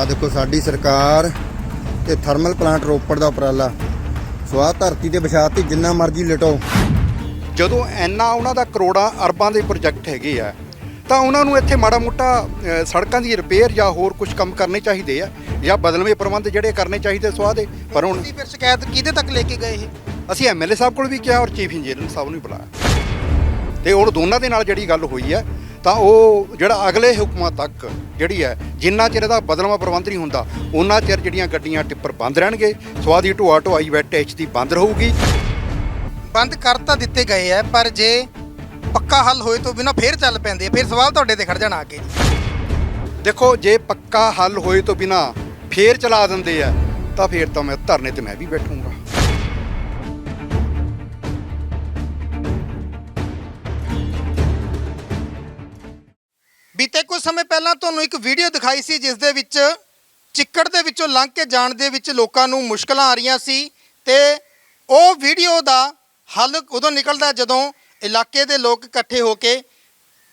ਆ ਦੇਖੋ ਸਾਡੀ ਸਰਕਾਰ ਤੇ ਥਰਮਲ ਪਲਾਂਟ ਰੋਪੜ ਦਾ ਉਪਰਾਲਾ। ਸਵਾਹ ਧਰਤੀ ਤੇ ਵਿਛਾਤੀ ਜਿੰਨਾ ਮਰਜ਼ੀ ਲਟੋ ਜਦੋਂ ਇੰਨਾ ਉਹਨਾਂ ਦਾ ਕਰੋੜਾਂ ਅਰਬਾਂ ਦੇ ਪ੍ਰੋਜੈਕਟ ਹੈਗੇ ਆ ਤਾਂ ਉਹਨਾਂ ਨੂੰ ਇੱਥੇ ਮਾੜਾ ਮੋਟਾ ਸੜਕਾਂ ਦੀ ਰਿਪੇਅਰ ਜਾਂ ਹੋਰ ਕੁਝ ਕੰਮ ਕਰਨੇ ਚਾਹੀਦੇ ਆ ਜਾਂ ਬਦਲਵੇਂ ਪ੍ਰਬੰਧ ਜਿਹੜੇ ਕਰਨੇ ਚਾਹੀਦੇ ਸਵਾਹ ਦੇ। ਪਰ ਹੁਣ ਫਿਰ ਸ਼ਿਕਾਇਤ ਕਿਹਦੇ ਤੱਕ ਲੈ ਕੇ ਗਏ ਇਹ? ਅਸੀਂ ਐਮਐਲਏ ਸਾਹਿਬ ਕੋਲ ਵੀ ਕਿਹਾ ਔਰ ਚੀਫ ਇੰਜੀਨੀਅਰ ਸਾਹਿਬ ਨੂੰ ਵੀ ਬੁਲਾਇਆ। ਤੇ ਹੁਣ ਦੋਨਾਂ ਦੇ ਨਾਲ ਜਿਹੜੀ ਗੱਲ ਹੋਈ ਹੈ ਤਾਂ ਉਹ ਜਿਹੜਾ ਅਗਲੇ ਹੁਕਮਾਂ ਤੱਕ ਜਿਹੜੀ ਹੈ ਜਿੰਨਾ ਚਿਰ ਇਹਦਾ ਬਦਲਵਾਂ ਪ੍ਰਬੰਧ ਨਹੀਂ ਹੁੰਦਾ ਉਹਨਾਂ ਚਿਰ ਜਿਹੜੀਆਂ ਗੱਡੀਆਂ ਟਿੱਪਰ ਬੰਦ ਰਹਿਣਗੇ ਸਵਾਹ ਦੀ ਢੋਆ ਢੋਆਈ ਵੈਟ ਐਚ ਦੀ ਬੰਦ ਰਹੂਗੀ। ਬੰਦ ਕਰ ਤਾਂ ਦਿੱਤੇ ਗਏ ਆ ਪਰ ਜੇ ਪੱਕਾ ਹੱਲ ਹੋਏ ਤੋਂ ਬਿਨਾ ਫੇਰ ਚੱਲ ਪੈਂਦੇ ਆ ਫਿਰ ਸਵਾਲ ਤੁਹਾਡੇ ਤੇ ਖੜ ਜਾਣਾ ਅੱਗੇ ਦੇਖੋ ਜੇ ਪੱਕਾ ਹੱਲ ਹੋਏ ਤੋਂ ਬਿਨਾ ਫੇਰ ਚਲਾ ਦਿੰਦੇ ਆ ਤਾਂ ਫੇਰ ਤਾਂ ਮੈਂ ਧਰਨੇ ਤੇ ਮੈਂ ਵੀ ਬੈਠੂੰਗਾ। ਕੁਝ ਸਮੇਂ ਪਹਿਲਾਂ ਤੁਹਾਨੂੰ ਇੱਕ ਵੀਡੀਓ ਦਿਖਾਈ ਸੀ, ਜਿਸ ਦੇ ਵਿੱਚ ਚਿੱਕੜ ਦੇ ਵਿੱਚੋਂ ਲੰਘ ਕੇ ਜਾਣ ਦੇ ਵਿੱਚ ਲੋਕਾਂ ਨੂੰ ਮੁਸ਼ਕਲਾਂ ਆ ਰਹੀਆਂ ਸੀ ਤੇ ਉਹ ਵੀਡੀਓ ਦਾ ਹੱਲ ਉਦੋਂ ਨਿਕਲਦਾ ਜਦੋਂ ਇਲਾਕੇ ਦੇ ਲੋਕ ਇਕੱਠੇ ਹੋ ਕੇ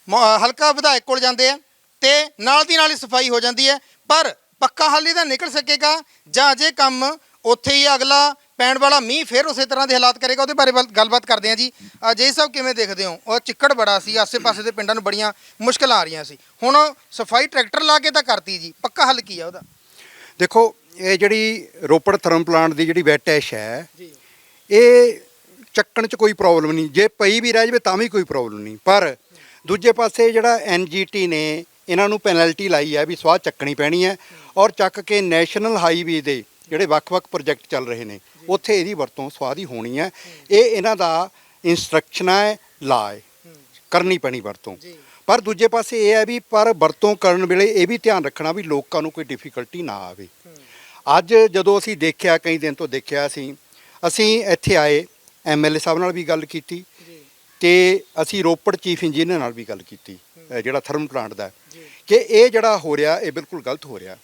ਮ- ਹਲਕਾ ਵਿਧਾਇਕ ਕੋਲ ਜਾਂਦੇ ਆ ਤੇ ਨਾਲ ਦੀ ਨਾਲ ਹੀ ਸਫ਼ਾਈ ਹੋ ਜਾਂਦੀ ਹੈ। ਪਰ ਪੱਕਾ ਹੱਲ ਇਹਦਾ ਨਿਕਲ ਸਕੇਗਾ ਜਾਂ ਅਜੇ ਕੰਮ ਉੱਥੇ ਹੀ ਅਗਲਾ ਪੈਣ ਵਾਲਾ ਮੀਂਹ ਫਿਰ ਉਸੇ ਤਰ੍ਹਾਂ ਦੇ ਹਾਲਾਤ ਕਰੇਗਾ ਉਹਦੇ ਬਾਰੇ ਵੱਲ- ਗੱਲਬਾਤ ਕਰਦੇ ਹਾਂ ਜੀ। ਅਜੇ ਸਾਹਿਬ ਕਿਵੇਂ ਦੇਖਦੇ ਹੋ? ਉਹ ਚਿੱਕੜ ਬੜਾ ਸੀ ਆਸੇ-ਪਾਸੇ ਦੇ ਪਿੰਡਾਂ ਨੂੰ ਬੜੀਆਂ ਮੁਸ਼ਕਲਾਂ ਆ ਰਹੀਆਂ ਸੀ। ਹੁਣ ਸਫ਼ਾਈ ਟਰੈਕਟਰ ਲਾ ਕੇ ਤਾਂ ਕਰਤੀ ਜੀ ਪੱਕਾ ਹੱਲ ਕੀ ਆ ਉਹਦਾ? ਦੇਖੋ ਇਹ ਜਿਹੜੀ ਰੋਪੜ ਥਰਮ ਪਲਾਂਟ ਦੀ ਜਿਹੜੀ ਵੈਟ ਐਸ਼ ਹੈ ਜੀ। ਇਹ ਚੱਕਣ 'ਚ ਕੋਈ ਪ੍ਰੋਬਲਮ ਨਹੀਂ। ਜੇ ਪਈ ਵੀ ਰਹਿ ਜਾਵੇ ਤਾਂ ਵੀ ਕੋਈ ਪ੍ਰੋਬਲਮ ਨਹੀਂ। ਪਰ ਦੂਜੇ ਪਾਸੇ ਜਿਹੜਾ ਐਨਜੀਟੀ ਨੇ ਇਹਨਾਂ ਨੂੰ ਪੈਨਲਟੀ ਲਾਈ ਹੈ ਵੀ ਸਵਾਹ ਚੱਕਣੀ ਪੈਣੀ ਹੈ ਔਰ ਚੱਕ ਕੇ ਨੈਸ਼ਨਲ ਹਾਈਵੇ ਦੇ ਜਿਹੜੇ ਵੱਖ-ਵੱਖ ਪ੍ਰੋਜੈਕਟ ਚੱਲ ਰਹੇ ਨੇ ਉੱਥੇ ਇਹਦੀ ਵਰਤੋਂ ਸਵਾਹ ਦੀ ਹੋਣੀ ਹੈ। ਇਹ ਇਹਨਾਂ ਦਾ ਇਨਸਟਰਕਸ਼ਨ ਹੈ ਲਾ ਹੈ ਕਰਨੀ ਪੈਣੀ ਵਰਤੋਂ। ਪਰ ਦੂਜੇ ਪਾਸੇ ਇਹ ਹੈ ਵੀ ਪਰ ਵਰਤੋਂ ਕਰਨ ਵੇਲੇ ਇਹ ਵੀ ਧਿਆਨ ਰੱਖਣਾ ਵੀ ਲੋਕਾਂ ਨੂੰ ਕੋਈ ਡਿਫਿਕਲਟੀ ਨਾ ਆਵੇ। ਅੱਜ ਜਦੋਂ ਅਸੀਂ ਦੇਖਿਆ ਕਈ ਦਿਨ ਤੋਂ ਦੇਖਿਆ ਅਸੀਂ ਅਸੀਂ ਇੱਥੇ ਆਏ ਐਮਐਲਏ ਸਾਹਿਬ ਨਾਲ ਵੀ ਗੱਲ ਕੀਤੀ ਤੇ ਅਸੀਂ ਰੋਪੜ ਚੀਫ ਇੰਜੀਨੀਅਰ ਨਾਲ ਵੀ ਗੱਲ ਕੀਤੀ ਜਿਹੜਾ ਥਰਮਲ ਪਲਾਂਟ ਦਾ। ਕਿ ਇਹ ਜਿਹੜਾ ਹੋ ਰਿਹਾ ਇਹ ਬਿਲਕੁਲ ਗਲਤ ਹੋ ਰਿਹਾ।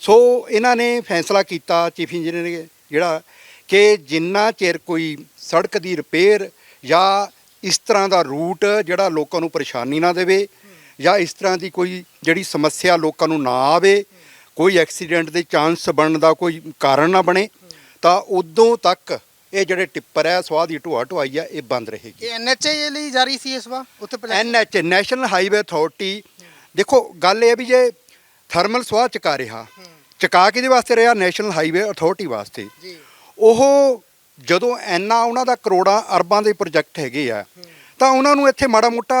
ਸੋ ਇਹਨਾਂ ਨੇ ਫੈਸਲਾ ਕੀਤਾ ਚੀਫ ਇੰਜੀਨੀਅਰ ਨੇ ਜਿਹੜਾ ਕਿ ਜਿੰਨਾ ਚਿਰ ਕੋਈ ਸੜਕ ਦੀ ਰਿਪੇਅਰ ਜਾਂ ਇਸ ਤਰ੍ਹਾਂ ਦਾ ਰੂਟ ਜਿਹੜਾ ਲੋਕਾਂ ਨੂੰ ਪਰੇਸ਼ਾਨੀ ਨਾ ਦੇਵੇ ਜਾਂ ਇਸ ਤਰ੍ਹਾਂ ਦੀ ਕੋਈ ਜਿਹੜੀ ਸਮੱਸਿਆ ਲੋਕਾਂ ਨੂੰ ਨਾ ਆਵੇ ਕੋਈ ਐਕਸੀਡੈਂਟ ਦੇ ਚਾਂਸ ਬਣਨ ਦਾ ਕੋਈ ਕਾਰਨ ਨਾ ਬਣੇ ਤਾਂ ਉਦੋਂ ਤੱਕ ਇਹ ਜਿਹੜੇ ਟਿੱਪਰ ਹੈ ਸਵਾਹ ਦੀ ਢੋਆ ਢੋਆਈ ਆ ਇਹ ਬੰਦ ਰਹੇਗੀ। ਇਹ ਐਨਐਚਏ ਲਈ ਜਾਰੀ ਸੀ ਇਸ ਵਾਰ ਉੱਥੇ ਐਨਐਚ ਨੈਸ਼ਨਲ ਹਾਈਵੇ ਅਥਾਰਟੀ ਦੇਖੋ ਗੱਲ ਇਹ ਵੀ ਜੇ ਥਰਮਲ ਸਵਾਹ ਚਕਾ ਰਿਹਾ। ਚਕਾ ਕਿਹਦੇ ਵਾਸਤੇ ਰਿਹਾ? ਨੈਸ਼ਨਲ ਹਾਈਵੇ ਅਥਾਰਟੀ ਵਾਸਤੇ। ਉਹ ਜਦੋਂ ਐਨਾ ਉਹਨਾਂ ਦਾ ਕਰੋੜਾਂ ਅਰਬਾਂ ਦੇ ਪ੍ਰੋਜੈਕਟ ਹੈਗੇ ਆ ਤਾਂ ਉਹਨਾਂ ਨੂੰ ਇੱਥੇ ਮਾੜਾ ਮੋਟਾ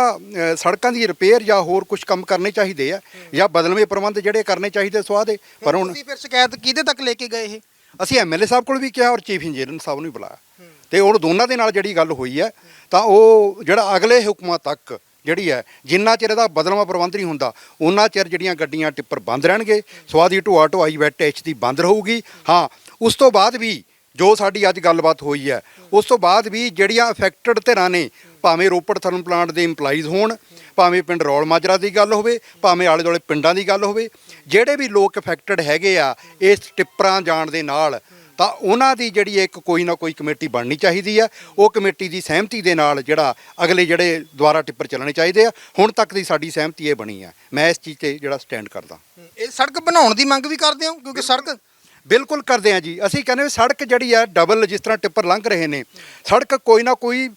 ਸੜਕਾਂ ਦੀ ਰਿਪੇਅਰ ਜਾਂ ਹੋਰ ਕੁਝ ਕੰਮ ਕਰਨੇ ਚਾਹੀਦੇ ਆ ਜਾਂ ਬਦਲਵੇਂ ਪ੍ਰਬੰਧ ਜਿਹੜੇ ਕਰਨੇ ਚਾਹੀਦੇ ਸਵਾਹ ਦੇ। ਪਰ ਹੁਣ ਤੁਸੀਂ ਫਿਰ ਸ਼ਿਕਾਇਤ ਕਿਹਦੇ ਤੱਕ ਲੈ ਕੇ ਗਏ ਇਹ? ਅਸੀਂ ਐਮਐਲਏ ਸਾਹਿਬ ਕੋਲ ਵੀ ਕਿਹਾ ਔਰ ਚੀਫ ਇੰਜੀਨੀਅਰ ਸਾਹਿਬ ਨੂੰ ਵੀ ਬੁਲਾਇਆ। ਤੇ ਹੁਣ ਦੋਨਾਂ ਦੇ ਨਾਲ ਜਿਹੜੀ ਗੱਲ ਹੋਈ ਹੈ ਤਾਂ ਉਹ ਜਿਹੜਾ ਅਗਲੇ ਹੁਕਮਾਂ ਤੱਕ ਜਿਹੜੀ ਹੈ, ਜਿੰਨਾ ਚਿਰ ਇਹਦਾ ਬਦਲਵਾਂ ਪ੍ਰਬੰਧ ਨਹੀਂ ਹੁੰਦਾ ਉਹਨਾਂ ਚਿਰ ਜਿਹੜੀਆਂ ਗੱਡੀਆਂ ਟਿੱਪਰ ਬੰਦ ਰਹਿਣਗੇ ਸਵਾਹ ਦੀ ਢੋਆ ਢੋਆਈ ਵੈਟ ਐਚ ਦੀ ਬੰਦ ਰਹੂਗੀ। ਹਾਂ, ਉਸ ਤੋਂ ਬਾਅਦ ਵੀ ਜੋ ਸਾਡੀ ਅੱਜ ਗੱਲਬਾਤ ਹੋਈ ਹੈ, ਉਸ ਤੋਂ ਬਾਅਦ ਵੀ ਜਿਹੜੀਆਂ ਅਫੈਕਟਡ ਧਿਰਾਂ ਨੇ, ਭਾਵੇਂ ਰੋਪੜ ਥਰਮਲ ਪਲਾਂਟ ਦੇ EMPLOYEES ਹੋਣ, ਭਾਵੇਂ ਪਿੰਡ ਰੌਲ ਮਾਜਰਾ ਦੀ ਗੱਲ ਹੋਵੇ, ਭਾਵੇਂ ਆਲੇ ਦੁਆਲੇ ਪਿੰਡਾਂ ਦੀ ਗੱਲ ਹੋਵੇ, ਜਿਹੜੇ ਵੀ ਲੋਕ ਅਫੈਕਟਡ ਹੈਗੇ ਆ, ਇਸ ਟਿੱਪਰਾਂ ਜਾਣ ਦੇ ਨਾਲ ਤਾਂ ਉਹਨਾਂ ਦੀ ਜਿਹੜੀ ਇੱਕ ਕੋਈ ਨਾ ਕੋਈ ਕਮੇਟੀ ਬਣਨੀ ਚਾਹੀਦੀ ਆ। ਉਹ ਕਮੇਟੀ ਦੀ ਸਹਿਮਤੀ ਦੇ ਨਾਲ ਜਿਹੜਾ ਅਗਲੇ ਜਿਹੜੇ ਦੁਆਰਾ ਟਿੱਪਰ ਚੱਲਣੇ ਚਾਹੀਦੇ ਆ। ਹੁਣ ਤੱਕ ਦੀ ਸਾਡੀ ਸਹਿਮਤੀ ਇਹ ਬਣੀ ਆ। ਮੈਂ ਇਸ ਚੀਜ਼ ਤੇ ਜਿਹੜਾ ਸਟੈਂਡ ਕਰਦਾ। ਇਹ ਸੜਕ ਬਣਾਉਣ ਦੀ ਮੰਗ ਵੀ ਕਰਦੇ ਹੋ? ਕਿਉਂਕਿ ਸੜਕ ਬਿਲਕੁਲ। ਕਰਦੇ ਆ ਜੀ। ਅਸੀਂ ਕਹਿੰਦੇ ਸੜਕ ਜਿਹੜੀ ਆ ਡਬਲ ਜਿਸ ਤਰ੍ਹਾਂ ਟਿੱਪਰ ਲੰਘ ਰਹੇ ਨੇ ਸੜਕ ਕੋਈ ਨਾ ਕੋਈ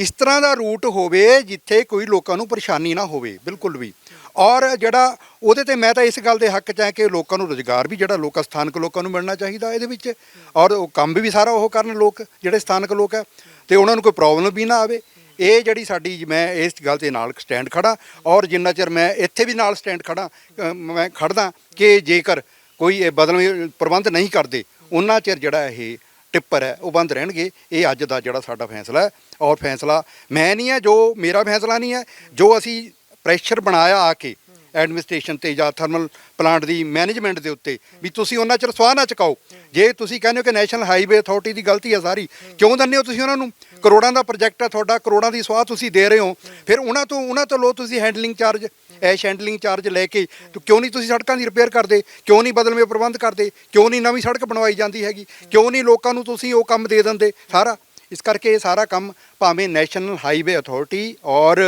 ਇਸ ਤਰ੍ਹਾਂ ਦਾ ਰੂਟ ਹੋਵੇ ਜਿੱਥੇ ਕੋਈ ਲੋਕਾਂ ਨੂੰ ਪਰੇਸ਼ਾਨੀ ਨਾ ਹੋਵੇ, ਬਿਲਕੁਲ ਵੀ। ਔਰ ਜਿਹੜਾ ਉਹਦੇ ਤੇ ਮੈਂ ਤਾਂ ਇਸ ਗੱਲ ਦੇ ਹੱਕ 'ਚ ਹਾਂ ਕਿ ਲੋਕਾਂ ਨੂੰ ਰੋਜ਼ਗਾਰ ਵੀ ਜਿਹੜਾ ਲੋਕਾਂ, ਸਥਾਨਕ ਲੋਕਾਂ ਨੂੰ ਮਿਲਣਾ ਚਾਹੀਦਾ ਇਹਦੇ ਵਿੱਚ। ਔਰ ਉਹ ਕੰਮ ਵੀ ਸਾਰਾ ਉਹ ਕਰਨ ਲੋਕ, ਜਿਹੜੇ ਸਥਾਨਕ ਲੋਕ ਹੈ ਤੇ ਉਹਨਾਂ ਨੂੰ ਕੋਈ ਪ੍ਰੋਬਲਮ ਵੀ ਨਾ ਆਵੇ। ਇਹ ਜਿਹੜੀ ਸਾਡੀ, ਮੈਂ ਇਸ ਗੱਲ 'ਤੇ ਨਾਲ ਸਟੈਂਡ ਖੜਾ ਔਰ ਜਿੰਨਾ ਚਿਰ ਮੈਂ ਇੱਥੇ ਵੀ ਨਾਲ ਸਟੈਂਡ ਖੜਾ ਮੈਂ ਖੜਦਾ ਕਿ ਜੇਕਰ ਕੋਈ ਇਹ ਬਦਲ ਪ੍ਰਬੰਧ ਨਹੀਂ ਕਰਦੇ, ਉਹਨਾਂ ਚਿਰ ਜਿਹੜਾ ਇਹ ਟਿੱਪਰ ਹੈ, ਉਹ ਬੰਦ ਰਹਿਣਗੇ। ਇਹ ਅੱਜ ਦਾ ਜਿਹੜਾ ਸਾਡਾ ਫੈਸਲਾ ਹੈ। ਔਰ ਫੈਸਲਾ ਮੈਂ ਨਹੀਂ ਹੈ, ਜੋ ਮੇਰਾ ਫੈਸਲਾ ਨਹੀਂ ਹੈ, ਜੋ ਅਸੀਂ ਪ੍ਰੈਸ਼ਰ ਬਣਾਇਆ ਆ ਕੇ ਐਡਮਿਨਿਸਟ੍ਰੇਸ਼ਨ ਤੇ ਜਾਂ ਥਰਮਲ ਪਲਾਂਟ ਦੀ ਮੈਨੇਜਮੈਂਟ ਦੇ ਉੱਤੇ ਵੀ ਤੁਸੀਂ ਉਹਨਾਂ ਚਿਰ ਸਵਾਹ ਨਾ ਚਕਾਓ। ਜੇ ਤੁਸੀਂ ਕਹਿੰਦੇ ਹੋ ਕਿ ਨੈਸ਼ਨਲ ਹਾਈਵੇ ਅਥਾਰਟੀ ਦੀ ਗਲਤੀ ਹੈ ਸਾਰੀ, ਕਿਉਂ ਦਿੰਦੇ ਹੋ ਤੁਸੀਂ ਉਹਨਾਂ ਨੂੰ? ਕਰੋੜਾਂ ਦਾ ਪ੍ਰੋਜੈਕਟ ਹੈ ਤੁਹਾਡਾ, ਕਰੋੜਾਂ ਦੀ ਸਵਾਹ ਤੁਸੀਂ ਦੇ ਰਹੇ ਹੋ। ਫਿਰ ਉਹਨਾਂ ਤੋਂ ਉਹਨਾਂ ਤੋਂ ਲੋ ਤੁਸੀਂ ਹੈਂਡਲਿੰਗ ਚਾਰਜ ਐਸ਼ ਹੈਂਡਲਿੰਗ ਚਾਰਜ ਲੈ ਕੇ ਤੇ ਕਿਉਂ ਨਹੀਂ ਤੁਸੀਂ ਸੜਕਾਂ ਦੀ ਰਿਪੇਅਰ ਕਰਦੇ? ਕਿਉਂ ਨਹੀਂ ਬਦਲਵੇਂ ਪ੍ਰਬੰਧ ਕਰਦੇ? ਕਿਉਂ ਨਹੀਂ ਨਵੀਂ ਸੜਕ ਬਣਵਾਈ ਜਾਂਦੀ ਹੈਗੀ? ਕਿਉਂ ਨਹੀਂ ਲੋਕਾਂ ਨੂੰ ਤੁਸੀਂ ਉਹ ਕੰਮ ਦੇ ਦਿੰਦੇ? ਸਾਰਾ, ਇਸ ਕਰਕੇ ਇਹ ਸਾਰਾ ਕੰਮ ਭਾਵੇਂ ਨੈਸ਼ਨਲ ਹਾਈਵੇ ਅਥਾਰਟੀ ਔਰ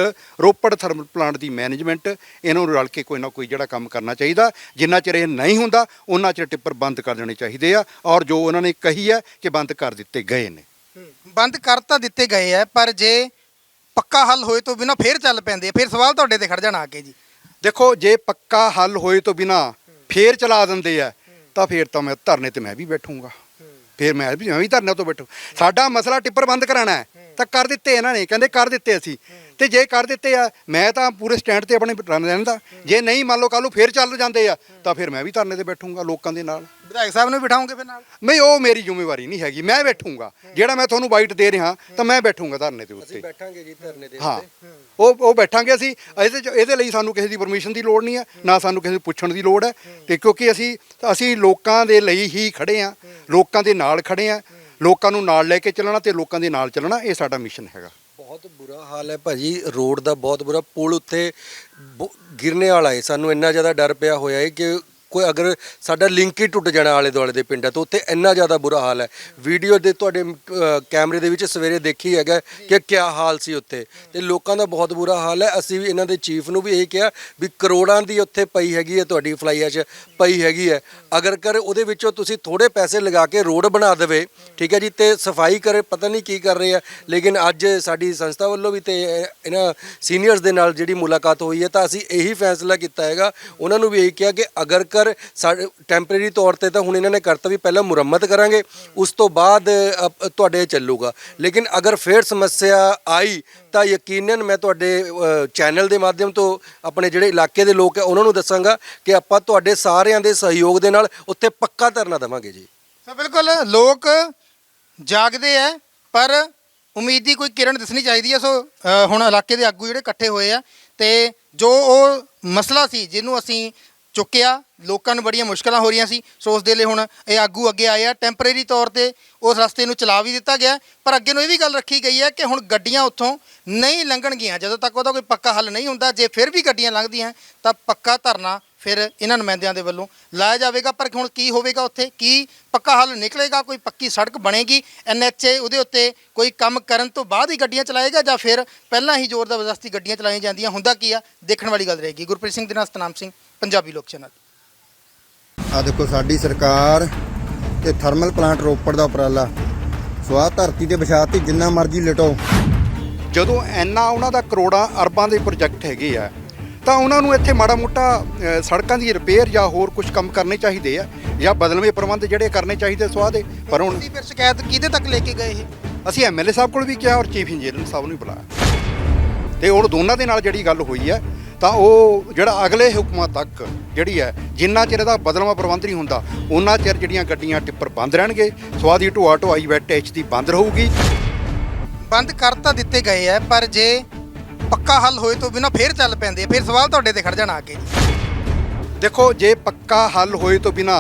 ਰੋਪੜ ਥਰਮਲ ਪਲਾਂਟ ਦੀ ਮੈਨੇਜਮੈਂਟ ਇਹਨਾਂ ਨੂੰ ਰਲ ਕੇ ਕੋਈ ਨਾ ਕੋਈ ਜਿਹੜਾ ਕੰਮ ਕਰਨਾ ਚਾਹੀਦਾ। ਜਿੰਨਾ ਚਿਰ ਇਹ ਨਹੀਂ ਹੁੰਦਾ, ਉਹਨਾਂ ਚਿਰ ਟਿੱਪਰ ਬੰਦ ਕਰ ਦੇਣੇ ਚਾਹੀਦੇ ਆ ਔਰ ਜੋ ਉਹਨਾਂ ਨੇ ਕਹੀ ਹੈ ਕਿ ਬੰਦ ਕਰ ਦਿੱਤੇ ਗਏ ਨੇ। ਬੰਦ ਕਰ ਤਾਂ ਦਿੱਤੇ ਗਏ ਆ, ਪਰ ਜੇ ਪੱਕਾ ਹੱਲ ਹੋਏ ਤੋਂ ਬਿਨਾ ਫੇਰ ਚੱਲ ਪੈਂਦੇ ਆ। ਫਿਰ ਸਵਾਲ ਤੁਹਾਡੇ ਤੇ ਖੜ ਜਾਣਾ ਆ ਕੇ ਜੀ। ਦੇਖੋ ਜੇ ਪੱਕਾ ਹੱਲ ਹੋਏ ਤੋਂ ਬਿਨਾ ਫੇਰ ਚਲਾ ਦਿੰਦੇ ਆ ਤਾਂ ਫੇਰ ਤਾਂ ਮੈਂ ਧਰਨੇ ਤੇ ਮੈਂ ਵੀ ਬੈਠੂੰਗਾ। ਫੇਰ ਮੈਂ ਵੀ ਮੈਂ ਵੀ ਧਰਨੇ ਤੋਂ ਬੈਠੂ। ਸਾਡਾ ਮਸਲਾ ਟਿੱਪਰ ਬੰਦ ਕਰਾਣਾ ਹੈ। ਤਾਂ ਕਰ ਦਿੱਤੇ ਇਹਨਾਂ ਨੇ ਕਹਿੰਦੇ ਕਰ ਦਿੱਤੇ ਅਸੀਂ। ਤੇ ਜੇ ਕਰ ਦਿੱਤੇ ਆ ਮੈਂ ਤਾਂ ਪੂਰੇ ਸਟੈਂਡ ਤੇ ਆਪਣੇ ਰਨ ਰਹਿੰਦਾ ਜੇ ਨਹੀਂ ਮੰਨ ਲਓ ਕੱਲ ਨੂੰ ਫੇਰ ਚੱਲ ਜਾਂਦੇ ਆ ਤਾਂ ਫਿਰ ਮੈਂ ਵੀ ਧਰਨੇ ਤੇ ਬੈਠੂੰਗਾ ਲੋਕਾਂ ਦੇ ਨਾਲ। ਵਿਧਾਇਕ ਸਾਹਿਬ ਨੂੰ ਬਿਠਾਉਂਗੇ ਫਿਰ ਨਾਲ? ਨਹੀਂ ਉਹ ਮੇਰੀ ਜ਼ਿੰਮੇਵਾਰੀ ਨਹੀਂ ਹੈਗੀ ਮੈਂ ਬੈਠੂੰਗਾ। ਜਿਹੜਾ ਮੈਂ ਤੁਹਾਨੂੰ ਵਾਈਟ ਦੇ ਰਿਹਾ ਤਾਂ ਮੈਂ ਬੈਠੂੰਗਾ ਧਰਨੇ ਦੇ ਉੱਤੇ। ਬੈਠਾਂਗੇ ਜੀ ਧਰਨੇ ਦੇ ਹਾਂ। ਉਹ ਉਹ ਬੈਠਾਂਗੇ ਅਸੀਂ ਇਹਦੇ ਚ- ਇਹਦੇ ਲਈ ਸਾਨੂੰ ਕਿਸੇ ਦੀ ਪਰਮਿਸ਼ਨ ਦੀ ਲੋੜ ਨਹੀਂ ਹੈ ਨਾ ਸਾਨੂੰ ਕਿਸੇ ਨੂੰ ਪੁੱਛਣ ਦੀ ਲੋੜ ਹੈ ਤੇ ਕਿਉਂਕਿ ਅਸੀਂ ਅਸੀਂ ਲੋਕਾਂ ਦੇ ਲਈ ਹੀ ਖੜੇ ਆ ਲੋਕਾਂ ਦੇ ਨਾਲ ਖੜੇ ਆ ਲੋਕਾਂ ਨੂੰ ਨਾਲ ਲੈ ਕੇ ਚੱਲਣਾ ਤੇ ਲੋਕਾਂ ਦੇ ਨਾਲ ਚੱਲਣਾ, ਇਹ ਸਾਡਾ ਮਿਸ਼ਨ ਹੈਗਾ। ਬਹੁਤ ਬੁਰਾ ਹਾਲ ਹੈ ਭਾਜੀ, ਰੋਡ ਦਾ ਬਹੁਤ ਬੁਰਾ, ਪੁਲ ਉੱਤੇ ਬ- ਗਿਰਨੇ ਵਾਲਾ ਹੈ। ਸਾਨੂੰ ਇੰਨਾ ਜ਼ਿਆਦਾ ਡਰ ਪਿਆ ਹੋਇਆ ਹੈ ਕਿ ਕੋਈ ਅਗਰ ਸਾਡਾ ਲਿੰਕ ਹੀ ਟੁੱਟ ਜਾਣਾ ਆਲੇ ਦੁਆਲੇ ਦੇ ਪਿੰਡਾਂ ਤੋਂ ਉੱਥੇ ਇੰਨਾ ਜ਼ਿਆਦਾ ਬੁਰਾ ਹਾਲ ਹੈ। ਵੀਡੀਓ ਦੇ ਤੁਹਾਡੇ ਅ, ਕੈਮਰੇ ਦੇ ਵਿੱਚ ਸਵੇਰੇ ਦੇਖੀ ਹੈਗਾ ਕਿ ਕਿਆ ਹਾਲ ਸੀ ਉੱਥੇ। ਤੇ ਲੋਕਾਂ ਦਾ ਬਹੁਤ ਬੁਰਾ ਹਾਲ ਹੈ। ਅਸੀਂ ਵੀ ਇਹਨਾਂ ਦੇ ਚੀਫ ਨੂੰ ਵੀ ਇਹ ਕਿਹਾ ਵੀ ਕਰੋੜਾਂ ਦੀ ਉੱਥੇ ਪਈ ਹੈਗੀ ਹੈ ਤੁਹਾਡੀ ਫਲਾਈ 'ਚ ਪਈ ਹੈਗੀ ਹੈ। ਅਗਰ ਕਰ ਉਹਦੇ ਵਿੱਚੋਂ ਤੁਸੀਂ ਥੋੜੇ ਪੈਸੇ ਲਗਾ ਕੇ ਰੋਡ ਬਣਾ ਦੇਵੇ ਠੀਕ ਹੈ ਜੀ ਤੇ ਸਫ਼ਾਈ ਕਰੇ ਪਤਾ ਨਹੀਂ ਕੀ ਕਰ ਰਹੇ ਆ। ਲੇਕਿਨ ਅੱਜ ਸਾਡੀ ਸੰਸਥਾ ਵੱਲੋਂ ਵੀ ਤੇ ਇਹਨਾਂ ਸੀਨੀਅਰਸ ਦੇ ਨਾਲ ਜਿਹੜੀ ਮੁਲਾਕਾਤ ਹੋਈ ਹੈ ਤਾਂ ਅਸੀਂ ਇਹੀ ਫੈਸਲਾ ਕੀਤਾ ਹੈਗਾ। ਉਹਨਾਂ ਨੂੰ ਵੀ ਇਹ ਕਿਹਾ ਕਿ ਅਗਰ ਕਰ ਸਾਡੇ ਟੈਂਪਰੇਰੀ ਤੌਰ ਤੇ ਤਾਂ ਹੁਣ ਇਹਨਾਂ ਨੇ ਕਰਤਾ ਵੀ ਪਹਿਲਾਂ ਮੁਰੰਮਤ ਕਰਾਂਗੇ, ਉਸ ਤੋਂ ਬਾਅਦ ਤੁਹਾਡੇ ਚੱਲੂਗਾ। ਲੇਕਿਨ ਅਗਰ ਫੇਰ ਸਮੱਸਿਆ ਆਈ, ਤਾਂ ਯਕੀਨਨ ਮੈਂ ਤੁਹਾਡੇ ਚੈਨਲ ਦੇ ਮਾਧਿਅਮ ਤੋਂ ਆਪਣੇ ਜਿਹੜੇ ਇਲਾਕੇ ਦੇ ਲੋਕ ਹੈ, ਉਹਨਾਂ ਨੂੰ ਦੱਸਾਂਗਾ ਕਿ ਆਪਾਂ ਤੁਹਾਡੇ ਸਾਰਿਆਂ ਦੇ ਸਹਿਯੋਗ ਦੇ ਨਾਲ ਉੱਥੇ ਪੱਕਾ ਧਰਨਾ ਦੇਵਾਂਗੇ ਜੀ। ਸੋ ਬਿਲਕੁਲ, ਲੋਕ ਜਾਗਦੇ ਆ ਪਰ ਉਮੀਦ ਦੀ ਕੋਈ ਕਿਰਨ ਦਿਸਣੀ ਚਾਹੀਦੀ ਹੈ ਸੋ ਹੁਣ ਇਲਾਕੇ ਦੇ ਆਗੂ ਜਿਹੜੇ ਇਕੱਠੇ ਹੋਏ ਆ, ਤੇ ਜੋ ਉਹ ਮਸਲਾ ਸੀ, ਜਿਹਨੂੰ ਅਸੀਂ ਚੁੱਕਿਆ, ਲੋਕਾਂ ਨੂੰ ਬੜੀਆਂ ਮੁਸ਼ਕਲਾਂ ਹੋ ਰਹੀਆਂ ਸੀ। ਸੋ ਉਸ ਦੇ ਲਈ ਹੁਣ ਇਹ ਆਗੂ ਅੱਗੇ ਆਏ ਆ। ਟੈਂਪਰੇਰੀ ਤੌਰ ਤੇ ਉਸ ਰਸਤੇ ਨੂੰ ਚਲਾ ਵੀ ਦਿੱਤਾ ਗਿਆ। ਪਰ ਅੱਗੇ ਨੂੰ ਇਹ ਵੀ ਗੱਲ ਰੱਖੀ ਗਈ ਹੈ ਕਿ ਹੁਣ ਗੱਡੀਆਂ ਉੱਥੋਂ ਨਹੀਂ ਲੰਘਣਗੀਆਂ। ਜਦੋਂ ਤੱਕ ਉਹਦਾ ਕੋਈ ਪੱਕਾ ਹੱਲ ਨਹੀਂ ਹੁੰਦਾ, ਜੇ ਫਿਰ ਵੀ ਗੱਡੀਆਂ ਲੰਘਦੀਆਂ, ਤਾਂ ਪੱਕਾ ਧਰਨਾ ਫਿਰ ਇਹਨਾਂ ਨੁਮਾਇੰਦਿਆਂ ਦੇ ਵੱਲੋਂ ਲਾਇਆ ਜਾਵੇਗਾ। ਪਰ ਹੁਣ ਕੀ ਹੋਵੇਗਾ ਉੱਥੇ? ਕੀ ਪੱਕਾ ਹੱਲ ਨਿਕਲੇਗਾ? ਕੋਈ ਪੱਕੀ ਸੜਕ ਬਣੇਗੀ? ਐਨਐਚਏ ਉਹਦੇ ਉੱਤੇ ਕੋਈ ਕੰਮ ਕਰਨ ਤੋਂ ਬਾਅਦ ਹੀ ਗੱਡੀਆਂ ਚਲਾਏਗਾ ਜਾਂ ਫਿਰ ਪਹਿਲਾਂ ਹੀ ਜ਼ੋਰ ਜ਼ਬਰਦਸਤੀ ਗੱਡੀਆਂ ਚਲਾਈਆਂ ਜਾਂਦੀਆਂ? ਹੁੰਦਾ ਕੀ ਆ? ਦੇਖਣ ਵਾਲੀ ਗੱਲ ਰਹੇਗੀ। ਗੁਰਪ੍ਰੀਤ ਸਿੰਘ ਦੇ ਨਾਲ ਸਤਨਾਮ ਸਿੰਘ। ਪੰਜਾਬੀ ਲੋਕ ਚੈਨਲ। ਆ ਦੇਖੋ ਸਾਡੀ ਸਰਕਾਰ ਤੇ ਥਰਮਲ ਪਲਾਂਟ ਰੋਪੜ ਦਾ ਉਪਰਾਲਾ। ਸੋ ਆਹ ਧਰਤੀ ਤੇ ਵਿਛਾਤੀ ਜਿੰਨਾ ਮਰਜ਼ੀ ਲਟੋ। ਜਦੋਂ ਐਨਾ ਉਹਨਾਂ ਦਾ ਕਰੋੜਾਂ ਅਰਬਾਂ ਦੇ ਪ੍ਰੋਜੈਕਟ ਹੈਗੇ ਆ ਤਾਂ ਉਹਨਾਂ ਨੂੰ ਇੱਥੇ ਮਾੜਾ ਮੋਟਾ ਸੜਕਾਂ ਦੀ ਰਿਪੇਅਰ ਜਾਂ ਹੋਰ ਕੁਝ ਕੰਮ ਕਰਨੇ ਚਾਹੀਦੇ ਆ ਜਾਂ ਬਦਲਵੇਂ ਪ੍ਰਬੰਧ ਜਿਹੜੇ ਕਰਨੇ ਚਾਹੀਦੇ ਸਵਾਹ ਦੇ ਪਰ ਹੁਣ ਤੁਸੀਂ ਫਿਰ ਸ਼ਿਕਾਇਤ ਕਿਹਦੇ ਤੱਕ ਲੈ ਕੇ ਗਏ ਇਹ? ਅਸੀਂ ਐਮਐਲਏ ਸਾਹਿਬ ਕੋਲ ਵੀ ਕਿਹਾ ਔਰ ਚੀਫ ਇੰਜੀਨੀਅਰ ਸਾਹਿਬ ਨੂੰ ਵੀ ਬੁਲਾਇਆ। ਤੇ ਹੁਣ ਦੋਨਾਂ ਦੇ ਨਾਲ ਜਿਹੜੀ ਗੱਲ ਹੋਈ ਹੈ ਤਾਂ ਉਹ ਜਿਹੜਾ ਅਗਲੇ ਹੁਕਮਾਂ ਤੱਕ ਜਿਹੜੀ ਹੈ ਜਿੰਨਾ ਚਿਰ ਇਹਦਾ ਬਦਲਵਾਂ ਪ੍ਰਬੰਧ ਨਹੀਂ ਹੁੰਦਾ ਉਹਨਾਂ ਚਿਰ ਜਿਹੜੀਆਂ ਗੱਡੀਆਂ ਟਿੱਪਰ ਬੰਦ ਰਹਿਣਗੇ ਸਵਾਦੀ ਢੋਆ ਢੋਆਈ ਵੈਟ ਐਚ ਦੀ ਬੰਦ ਰਹੂਗੀ। ਬੰਦ ਕਰ ਤਾਂ ਦਿੱਤੇ ਗਏ ਆ ਪਰ ਜੇ ਪੱਕਾ ਹੱਲ ਹੋਏ ਤੋਂ ਬਿਨਾ ਫੇਰ ਚੱਲ ਪੈਂਦੇ ਆ ਫਿਰ ਸਵਾਲ ਤੁਹਾਡੇ ਤੇ ਖੜ ਜਾਣਾ ਆ ਕੇ ਜੀ। ਦੇਖੋ ਜੇ ਪੱਕਾ ਹੱਲ ਹੋਏ ਤੋਂ ਬਿਨਾ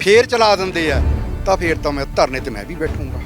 ਫੇਰ ਚਲਾ ਦਿੰਦੇ ਆ ਤਾਂ ਫੇਰ ਤਾਂ ਮੈਂ ਧਰਨੇ ਤੇ ਮੈਂ ਵੀ ਬੈਠੂੰਗਾ।